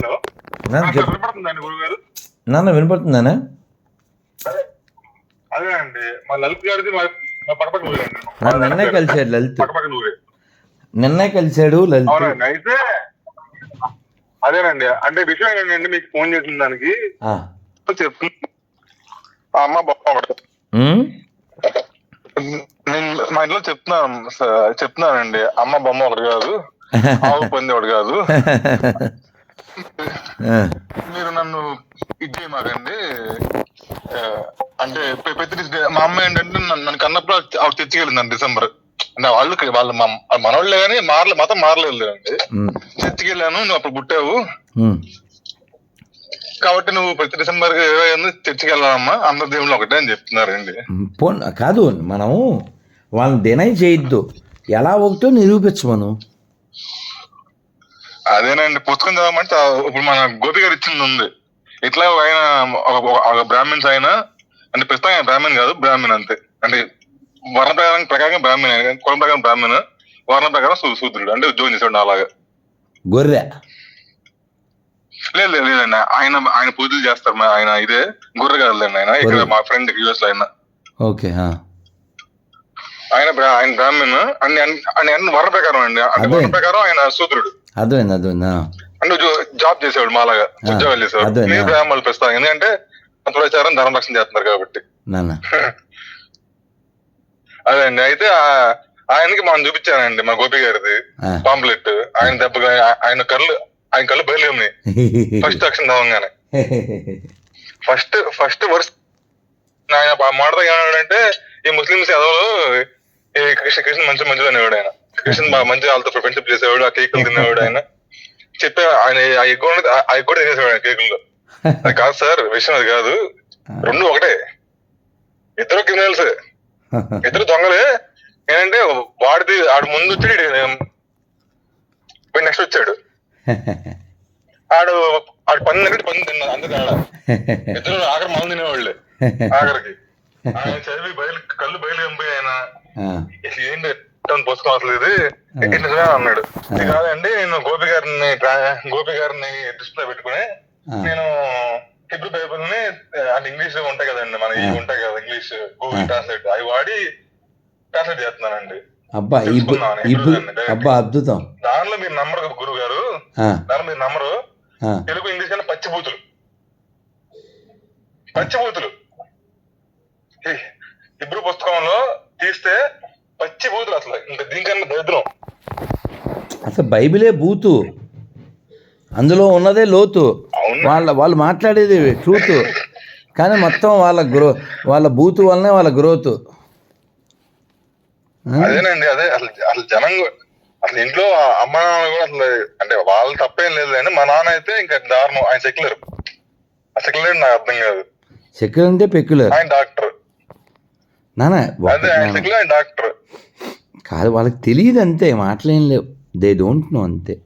Hello. నాన్న చెప్పు గురుగారు. నాన్న వినపడుతుందానా? అదే అండి. మా లలిత్ గారిది మా మా పక్కపక్క ఊరండి నా నిన్నే కలిశాడు లలిత్. నిన్నే కలిశాడు లలిత్. అయితే అదేనండి. అంటే విషయం ఏంటంటే మీకు ఫోన్ చేసిన దానికి ఆ. అమ్మ ఉమ్? నేను మా ఇంట్లో చెప్తున్నాను చెప్తున్నానండి. అమ్మ బొమ్మ ఒకటి కాదు. ఆవు పంది ఒకటి కాదు. మీరు నన్ను ఇది చేయమాకండి. అంటే ప్రతి మా అమ్మ ఏంటంటే నన్ను కన్నప్పుడు ఆవిడ తెచ్చికెళ్ళిందండి డిసెంబర్. అంటే వాళ్ళు వాళ్ళ మా- మనోళ్ళే కానీ మారలే మతం మారలేదు అండి ఉమ్. చర్చికి నువ్వు అప్పుడు పుట్టావు. కాబట్టి నువ్వు ప్రతి డిసెంబర్ ఇరవై ఎనిమిది చర్చికి వెళ్ళాలమ్మా అందరి దేవుళ్ళు ఒకటే అని చెప్తున్నారండి. కాదు మనం వాళ్ళని డినై చేయొద్దు. ఎలా ఒకటో నిరూపించమను. అదేనండి పుస్తకం చదవమంటే ఇప్పుడు మన గోపి గారు ఇచ్చింది ఉంది. ఇట్లా ఆయన ఒక- బ్రాహ్మిన్స్ ఆయన అంటే ప్రస్తుతం ఆయన బ్రాహ్మణ్ కాదు బ్రాహ్మణ్ అంతే. అంటే వర్ణ ప్రకారం ప్రకారం బ్రాహ్మణ్ ఆయన కులం ప్రకారం బ్రాహ్మణ్ వర్ణ ప్రకారం శూద్రుడు అంటే ఉద్యోగం చేసేవాడు అలాగా గొర్రె. లేదు లేదు లేదండి ఆయన ఆయన పూజలు చేస్తారు మా- ఆయన ఇదే గుర్ర కాదులేండి ఆయన ఇక్కడ. మా ఫ్రెండ్ యూఎస్లో ఆయన. ఓకే. ఆయన ఆయన బ్రాహ్మణ్ అన్ని అన్ని- వర్ణ ప్రకారం అండి. వర్ణ ప్రకారం ఆయన శూద్రుడు. అర్థమైంది అర్థమైంది ఉద్యో- జాబ్ చేసేవాడు మాలాగా ఉద్యోగాలు చేసేవాడు. మీరు. బ్రాహ్మణులు ప్రస్తుతం ఎందుకంటే ప్రచారం ధర్మరక్షణ చేస్తున్నారు కాబట్టి. అదే అండి. అయితే ఆయనకి మనం చూపించానండి మా గోపి గారిది. పాంప్లెట్. ఆయన దెబ్బగా ఆయన కళ్ళు ఆయన కళ్ళు బయలు ఫస్ట్ అక్షన్ అవ్వగానే ఫస్ట్ ఫస్ట్ వర్స్ ఆయన ఆ మాటతో ఏమన్నాడంటే ఈ ముస్లిమ్స్ ఎదవలు ఈ కృష్ణ కృష్ణ మంచి మంచిది అనేవాడు ఆయన. కృష్ణ మంచి వాళ్ళతో ఫ్రెండ్షిప్ చేసేవాడు ఆ కేకులు తినేవాడు ఆయన. చెప్పే ఆయన ఆ ఎగ్ ఆ ఎగ్ కూడా తినేసేవాడు ఆయన కేకుల్లో. అది కాదు సార్ విషయం అది కాదు. రెండు ఒకటే. ఇద్దరు క్రిమినల్స్ ఇద్దరు దొంగలే. ఏంటంటే వాడిది ఆడు ముందు వచ్చి నెక్స్ట్ వచ్చాడు. ఆడు ఆడు పని దగ్గర పని తిన్నాడు అంతే తేడా ఇద్దరు ఆఖరి మంది తినేవాళ్ళే ఆఖరికి. ఆయన చదివి బయలు కళ్ళు బయలు ఎంపోయి ఆయన. ఆ. "ఇది ఏంటి? ఇది ఇది నిజమే అన్నాడు. ఇది కాదండి నేను గోపి గారిని గోపి గారిని దృష్టిలో పెట్టుకుని. నేను హిబ్రూ బైబుల్ని అంటే ఇంగ్లీష్ ఉంటాయి కదండి మన ఇవి ఉంటాయి కదా ఇంగ్లీష్ గూగుల్ ట్రాన్స్లేట్ అవి వాడి ట్రాన్స్లేట్ చేస్తున్నానండి. అబ్బా అబ్బా అద్భుతం. దానిలో మీరు నమ్మరు గురువు గారు దానిలో మీరు నమ్మరు. తెలుగు ఇంగ్లీష్ కన్నా పచ్చిబూతులు. పచ్చిబూతులు. హే, హిబ్రూ పుస్తకంలో తీస్తే పచ్చిబూతులు అసలు. ఇంకా దీనికన్నా దరిద్రం. అసలు బైబిలే బూతు. అందులో ఉన్నదే లోతు. వాళ్ళ వాళ్ళు మాట్లాడేది ట్రూత్. కానీ మొత్తం వాళ్ళ గ్రో వాళ్ళ బూతు వల్లనే వాళ్ళ గ్రోత్. అదేనండి అదే. అసలు అసలు జనం అసలు ఇంట్లో అమ్మ నాన్న కూడా అసలు అంటే వాళ్ళ తప్పేం లేదు కానీ మా నాన్న అయితే ఇంకా దారుణం. ఆయన సెక్యులర్. ఆ సెక్యులర్ నాకు అర్థం కాదు. సెక్యులర్ అంటే పెక్యులర్. ఆయన డాక్టర్. నాన్న అదే ఆయన సెక్యులర్ ఆయన డాక్టర్. కాదు వాళ్ళకి తెలియదు అంతే మాటలేం లేవు. దే డోంట్ నో అంతే.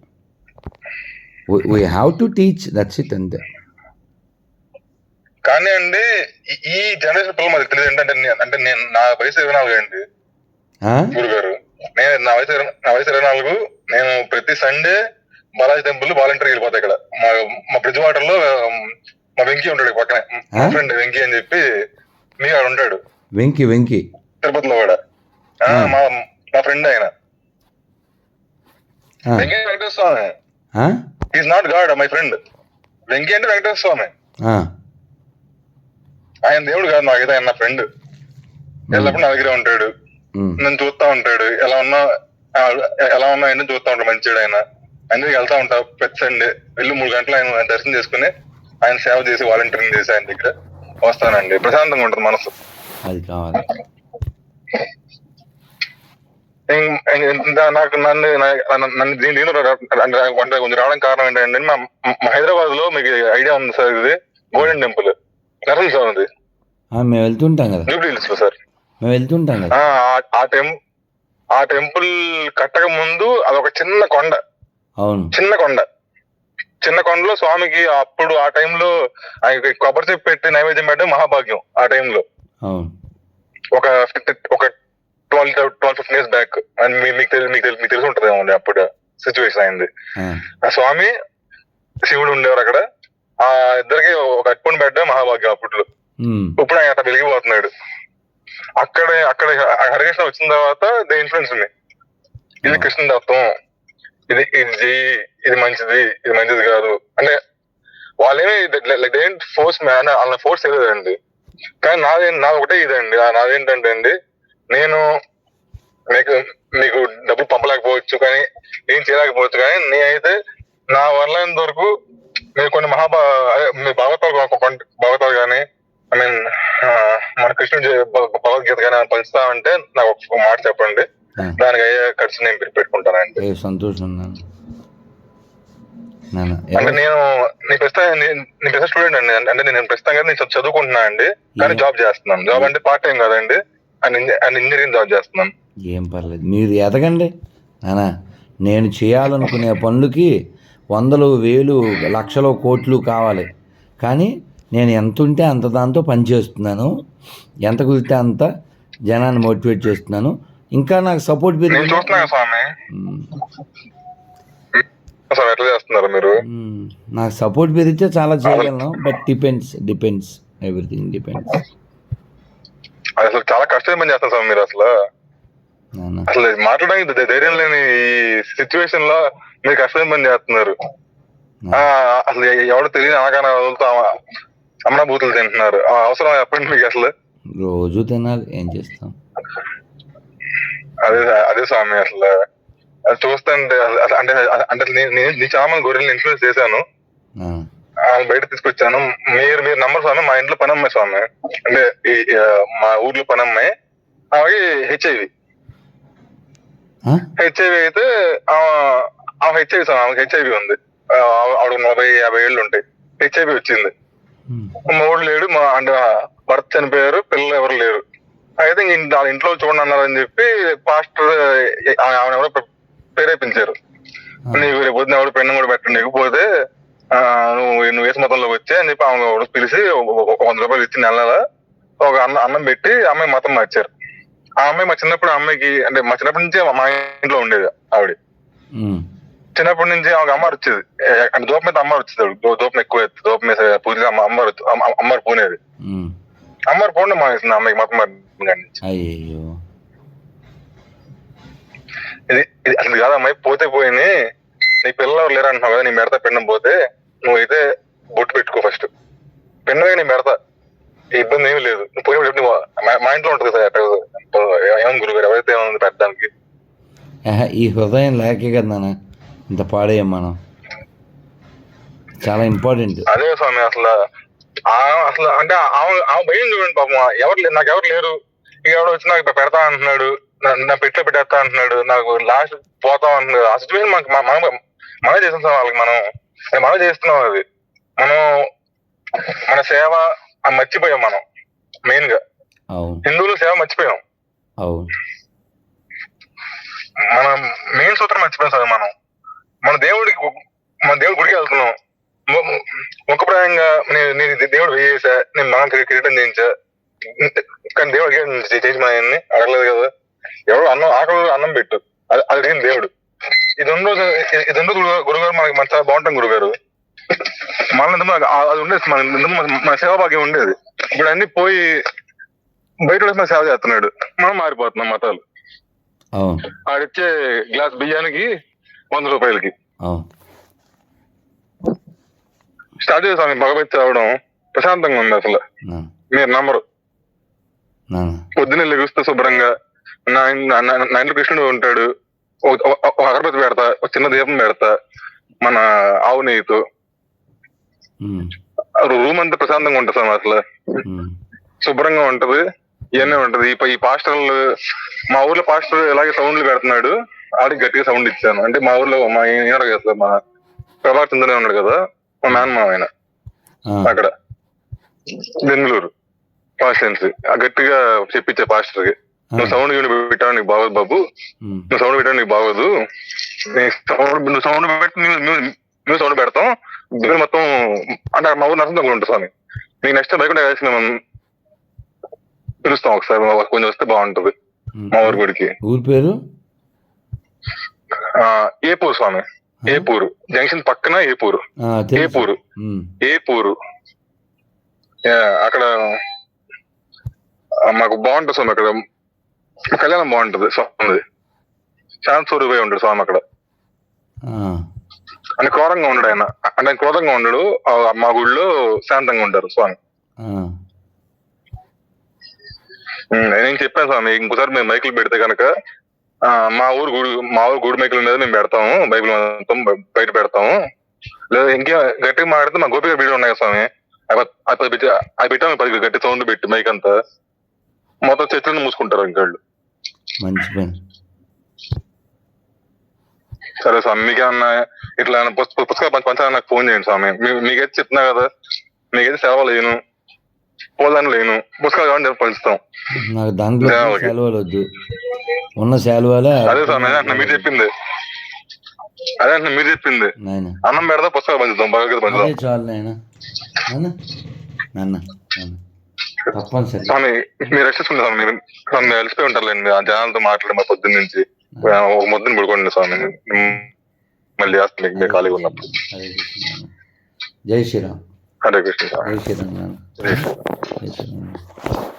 We have to teach that's it అంతే. కానీ అండి ఈ- జనరేషన్ పిల్లలు మాకు తెలియదు ఏంటంటే అంటే నేను నా వయసు ఇరవై నాలుగు అండి. ఆ? గురుగారు నేను నా వయసు నా వయసు ఇరవై నాలుగు నేను ప్రతి సండే బాలాజీ టెంపుల్ వాలంటీర్ వెళ్ళిపోతా ఇక్కడ. మా మా బ్రిడ్జ్ వాటర్లో మా వెంకీ ఉంటాడు పక్కనే. మా? ఫ్రెండ్ వెంకీ అని చెప్పి మీ ఆడు ఉంటాడు. వెంకి వెంకి. తిరుపతిలో కూడా. మా ఫ్రెండ్ ఆయన ఆ, వెంకీ వెంకటేశ్వర స్వామి. ఆ? Is not god my friend Venky అంటే వెంకటేశ్వర స్వామి. ఆ, ఆయన దేవుడు కాదు నాకైతే ఆయన నా ఫ్రెండ్ ఎల్లప్పుడు నా దగ్గరే ఉంటాడు. నన్ను చూస్తా ఉంటాడు. ఎలా ఉన్నా ఎలా ఉన్నా ఏంటో చూస్తా ఉంటాడు మంచిగా ఆయన. అందుకే వెళ్తా ఉంటా ప్రతి సండే వెళ్ళి మూడు గంటలు ఆయన దర్శనం చేసుకుని ఆయన సేవ చేసి వాలంటీరింగ్ చేసి ఆయన దగ్గర వస్తానండి. ప్రశాంతంగా ఉంటుంది మనసు. అది కావాలి. నాకు నన్ను నన్ను దీని అంటే కొంచెం రావడం కారణం ఏంటంటే మా హైదరాబాద్లో మీకు ఐడియా ఉంది సార్ ఇది గోల్డెన్ టెంపుల్ నరసింహ స్వామిది ఆ, మేము వెళ్తుంటాం కదా. జూబ్లీ హిల్స్లో సార్. మేము వెళ్తుంటాం కదా. ఆ ఆ- ఆ టెం ఆ టెంపుల్ కట్టక ముందు అదొక చిన్న కొండ. అవును. చిన్న కొండ. చిన్న కొండలో స్వామికి అప్పుడు ఆ టైంలో కొబ్బరి చెప్పు పెట్టి నైవేద్యం పెట్టడం మహాభాగ్యం ఆ టైంలో. అవును. ఒక 50 ఒక twelve twelve fifteen years back and మీకు తెలిసి మీకు తెలిసి మీకు తెలిసి ఉంటుంది అప్పుడు సిచ్యువేషన్ అయింది. ఆ, స్వామి శివుడు ఉండేవారు అక్కడ. ఆ ఇద్దరికి ఒక అట్టుకుని బెడ్ మహాభాగ్యం అప్పట్లో. ఇప్పుడు ఆయన అట్లా వెలిగిపోతున్నాడు. అక్కడ అక్కడ హరికృష్ణ వచ్చిన తర్వాత దే ఇన్ఫ్లుయెన్స్ ఉంది. ఇది కృష్ణ తత్వం ఇది ఇది చెయ్యి ఇది మంచిది ఇది మంచిది కాదు. అంటే వాళ్ళేమి ఫోర్స్ వాళ్ళని ఫోర్స్ చేయలేదండి కానీ నాదే నాది ఒకటే ఇదండి. నాదేంటంటే అండి నేను మీకు మీకు డబ్బులు పంపలేకపోవచ్చు కానీ ఏం చేయలేకపోవచ్చు కానీ నేనైతే నా అయినంత వరకు మీరు కొన్ని మహాభా మీ భాగవతాలు భాగవతాలు కానీ ఐ మీన్ మన కృష్ణుడి భగవద్గీత కానీ ఏమైనా పంచుతామంటే నాకు ఒక మాట చెప్పండి. దానికి అయ్యే ఖర్చు నేను పెట్టి పెట్టుకుంటానండి సంతోషం అంటే నేను నీ ప్రస్తుతం నీ ప్రస్తుతం స్టూడెంట్ అండి. అంటే నేను ప్రస్తుతం నేను చదువుకుంటున్నా అండి. కానీ జాబ్ చేస్తున్నాను. జాబ్ అంటే పార్ట్ టైం కదండి. అండ్ ఇంజనీరింగ్ జాబ్ చేస్తున్నాను. ఏం పర్లేదు. మీరు ఎదగండి. నానా నేను చేయాలనుకునే పనులకి వందలు వేలు లక్షలు కోట్లు కావాలి. కానీ నేను ఎంత ఉంటే అంత దాంతో పని చేస్తున్నాను. ఎంత కుదిరితే అంత జనాన్ని మోటివేట్ చేస్తున్నాను. ఇంకా నాకు సపోర్ట్ మీరు? నాకు సపోర్ట్ పెరిగితే చాలా చేయగలను. But depends depends. Everything depends. అసలు చాలా కష్టమైన పని చేస్తారు స్వామి మీరు అసలు. అసలు మాట్లాడడానికి ధైర్యం లేని ఈ సిచ్యువేషన్లో మీరు కష్టమైన పని చేస్తున్నారు. ఆ, అసలు ఎవడు తెలియని అనగానే వదులుతా. అమ్మన బూతులు తింటున్నారు. ఆ అవసరం ఎప్పటి మీకు అసలు. రోజు తినాలి ఏం చేస్తాం? అదే అదే స్వామి అసలు. చూస్తుంటే అంటే అంటే నేను చాలా మంది గొర్రెల్ని ఇన్ఫ్లుయెన్స్ చేశాను. వాళ్ళని బయట తీసుకొచ్చాను. మీరు మీరు నమ్మరు స్వామి మా ఇంట్లో పని అమ్మాయి స్వామి. అంటే మా ఊర్లో పని అమ్మాయి ఆమెకి హెచ్ఐవి? హెచ్ఐవి అయితే ఆమె హెచ్ఐవి స్వామి ఆమెకి హెచ్ఐవి ఉంది. ఆవిడ నలభై యాభై ఏళ్ళు ఉంటాయి. హెచ్ఐవి వచ్చింది. ఉమ్. మా ఊడు లేడు మా అంటే భర్త చనిపోయారు పిల్లలు ఎవరు లేరు. అయితే వాళ్ళ ఇంట్లో చూడండి అన్నారని చెప్పి పాస్టర్ ఆమె ఎవరో ప్రే- ప్రేరేపించారు నీకు రేపు పొద్దున ఎవరు పెన్ను కూడా పెట్టండి ఆ, నువ్వు నువ్వు వేసి మతంలోకి వచ్చి అని చెప్పి ఆమె పిలిచి వంద రూపాయలు ఇచ్చి నెల ఒక అన్నం అన్నం పెట్టి అమ్మాయి మతం మార్చారు. ఆ అమ్మాయి మా చిన్నప్పుడు అమ్మాయికి అంటే మా చిన్నప్పటి నుంచి మా ఇంట్లో ఉండేది ఆవిడ. చిన్నప్పటి నుంచి ఆమెకు అమ్మారు వచ్చేది అంటే దూపం మీద అమ్మారు వచ్చేది దూపం ఎక్కువ దూపం మీద పూజగా అమ్మ అమ్మారు అమ్మారు పోనేది. అమ్మారు పోండి మా అమ్మాయికి మతం అయ్యయ్యో. ఇది అసలు కాదు అమ్మాయి పోతే పోయింది నీ పిల్లలు లేరు అంటున్నావు కదా నీ మెడత పిండం పోతే. నువ్వైతే బొట్టు పెట్టుకో ఫస్ట్ పిండమే నీ మెడత ఈ ఇబ్బంది ఏమీ లేదు. నువ్వు పోయి చెప్పి నువ్వు మా- ఇంట్లో ఉంటుంది సార్ ఏమని గురుగారు ఎవరైతే ఏమైంది పెట్టడానికి. ఈ హృదయం లేకే కదా ఇంత పాడేయం మనం. చాలా ఇంపార్టెంట్ అదే స్వామి అసలు ఆ అసలు అంటే ఆమె భయం చూడండి పాపం. ఎవరు నాకు ఎవరు లేరు. ఇక ఎవడు వచ్చి నాకు పెడతా అంటున్నాడు. నా- పెట్లో పెట్టేస్తా అంటున్నాడు. నాకు లాస్ట్ పోతా అంటున్నాడు. ఆ సిచ్యువేషన్ మనకి మనం మనమే చేస్తున్నాం వాళ్ళకి మనం. అది మనమే చేస్తున్నాం అది. మనం మన సేవ మర్చిపోయాం మనం మెయిన్గా. హిందువులు సేవ మర్చిపోయాం. మనం మెయిన్ సూత్రం మర్చిపోయాం సార్ మనం. మన దేవుడికి మన దేవుడి గుడికి వెళ్తున్నాం. ముఖప్రాయంగా నేను దేవుడు వేయేసా నేను మనం కిరీటం చేయించా. కానీ దేవుడు అడిగాడు, "నువ్వు చే- చేయించమని అడగలేదు కదా. ఎవరు అన్నం ఆకలి అన్నం పెట్టు. అది అది అడిగింది దేవుడు. ఇది ఉండో ఇది ఉండదు గురుగారు మనకి మన చాలా బాగుంటాం గురుగారు. మన అది ఉండేది మన మన సేవా భాగ్యం ఉండేది. ఇప్పుడు అన్ని పోయి బయట మన సేవ చేస్తున్నాడు. మనం మారిపోతున్నాం మతాలు. ఆడిచ్చే గ్లాస్ బియ్యానికి వంద రూపాయలకి. స్టార్ట్ చేసాను భగవత్ చదవడం ప్రశాంతంగా ఉంది అసలు. మీరు నమ్మరు. పొద్దున్నే లెగుస్తే శుభ్రంగా నా ఇంట్లో కృష్ణుడు ఉంటాడు. ఒక అగరబత్తి పెడతా ఒక చిన్న దీపం పెడతా మన ఆవు నెయ్యితో. రూమ్ అంతా ప్రశాంతంగా ఉంటుంది సార్ అసలు. శుభ్రంగా ఉంటది ఇవన్నీ ఉంటది. ఈ పాస్టర్లు మా ఊర్లో పాస్టర్ ఇలాగే సౌండ్లు పెడుతున్నాడు ఆడికి గట్టిగా సౌండ్ ఇచ్చాను. అంటే మా ఊర్లో మా ఈయన కదా సార్ మా ప్రభాస్ చంద్రనే ఉన్నాడు కదా మా నాన్న ఆయన. అక్కడ. బెంగళూరు పాస్టెన్స్. గట్టిగా చెప్పించే పాస్టర్కి ఆ, నువ్వు సౌండ్ పెట్టావు నీకు బాగోదు బాబు. నువ్వు సౌండ్ పెట్టావు నీకు బాగోదు? సౌండ్ నువ్వు సౌండ్ పెట్టి నువ్వు సౌండ్ పెడతాం. బిల్లు మొత్తం అంటే మా ఊరు నరసం ఉంటుంది స్వామి. నీకు నెక్స్ట్ బైక్ కలిసి మేము పిలుస్తాం ఒకసారి కొంచెం వస్తే బాగుంటది. మా ఊరి గుడికి. ఊరి పేరు? ఏపూర్ స్వామి. ఏపూరు. జంక్షన్ పక్కన ఏపూరు. ఏపూరు. ఏపూరు. అక్కడ మాకు బాగుంటుంది స్వామి అక్కడ. కళ్యాణం బాగుంటది స్వామి శాంత స్వరూపే ఉంటాడు స్వామి అక్కడ. అంటే క్రూరంగా ఉండడు ఆయన. అంటే క్రూరంగా ఉండడు మా గుడిలో శాంతంగా ఉంటారు స్వామి. నేను చెప్పాను స్వామి ఇంకోసారి మేము మైకులు పెడితే కనుక మా ఊరు గుడి మా ఊరు గుడి మైకుల మీద మేము పెడతాము. బైబిల్ మొత్తం బయట పెడతాము. లేదా ఇంకే గట్టిగా మాట్లాడితే మా గోపిక వీడియో ఉన్నాయి స్వామి. అవి పెట్టాము పది గట్టి సౌండ్ పెట్టి మైక్ అంతా. మొత్తం చెట్లను మూసుకుంటారు ఇంకాళ్ళు మంచి పని. సరే స్వామి మీకేమన్నా ఇట్లా పుస్తకాలు పంచ పంచాలని నాకు ఫోన్ చేయండి స్వామి. మీకైతే చెప్తున్నా కదా మీకైతే సెలవు లేను పోదాని లేను పుస్తకాలు కావాలంటే పంచుతాం. నాకు దాంట్లో. సెలవులు వద్దు. ఉన్న సెలవులే అదే స్వామి అంటున్నా మీరు చెప్పింది. అదే అంటున్నా మీరు చెప్పింది. అన్నం పెడదా పుస్తకాలు పంచుతాం అదే పంచుతాం. చాలు నాయన. నాన్న నాన్న. తప్పనిసరి. స్వామి మీరు స్వామి. మీరు స్వామి అలసిపోయి ఉంటారులేండి ఆ జనాలతో మాట్లాడి మా పొద్దున్న నుంచి. ఒక ముద్దుని పడుకోండి స్వామి. మళ్ళీ చేస్తాను మీరు ఖాళీగా ఉన్నప్పుడు. జై శ్రీరామ్. హరే కృష్ణ. జై శ్రీరామ్. జై శ్రీరామ్.